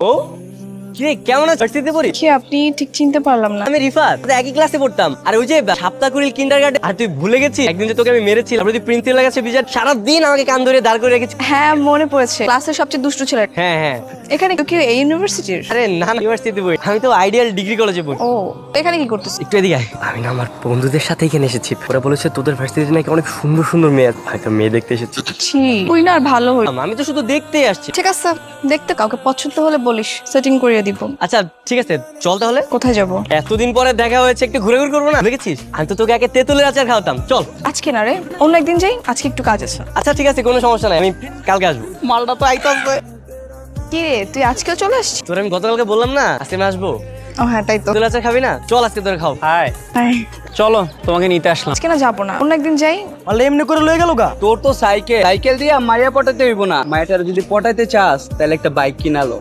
ও কিরে কেমন ভার্সিটিতে কি আপনি ঠিক চিনতে পারলাম না। আমি রিফাত একই ক্লাসে পড়তাম। আর ওই যে আর তুই ভুলে গেছিস? একদিন যে তোকে আমি মেরেছিলাম তুই কাছে বিচার সারাদিন আমাকে কান ধরে দাঁড় করে রেখেছিস। হ্যাঁ মনে পড়েছে। ক্লাসের সবচেয়ে দুষ্টু ছেলে। হ্যাঁ হ্যাঁ। এখানে কি এই ইউনিভার্সিটির আরে না ইউনিভার্সিটিতে পড়ি। আমি তো আইডিয়াল ডিগ্রি কলেজে পড়ি। ও এখানে কি করতেছিস? একটু এদিকে আয়। আমি না আমার বন্ধুদের সাথে এখানে এসেছি। ওরা বলেছে তোদের ভার্সিটিতে নাকি অনেক সুন্দর সুন্দর মেয়ে আছে। মেয়ে দেখতে এসেছি। তুই না আর ভালো হই আমি তো শুধু দেখতেই আসছি। ঠিক আছে দেখতে কাউকে পছন্দ হলে বলিস। সেটিং করিয়ে দিব। আচ্ছা ঠিক আছে চল তাহলে। কোথায় যাব? এতদিন পরে দেখা হয়েছে একটু ঘুরে ঘুরে করব না? দেখেছিস? আমি তো তোকে আগে তেঁতুলের আচার খাওয়াতাম। চল। আজকে না রে অন্য একদিন যাই আজকে একটু কাজ আছে। আচ্ছা ঠিক আছে কোনো সমস্যা নাই আমি কালকে আসব। মালটা তো আইতাছে কি রে তুই আজকেও চলে আসছিস? তোর আমি গতকালকে বললাম না আজকে আমি আসব। ও হ্যাঁ তাই তো। তেঁতুলের আচার খাবি না? চল আজকে তোর খাও হাই। হাই। চলো তোমাকে নিতে আসলাম। আজকে না যাব না অন্য একদিন যাই। বলে এমনি করে লয়ে গেল গা। তোর তো সাইকেল। সাইকেল দিয়ে মাইয়া পটাইতে হইব না। মায়াটার যদি পটাইতে চাস তাহলে একটা বাইক কিনালো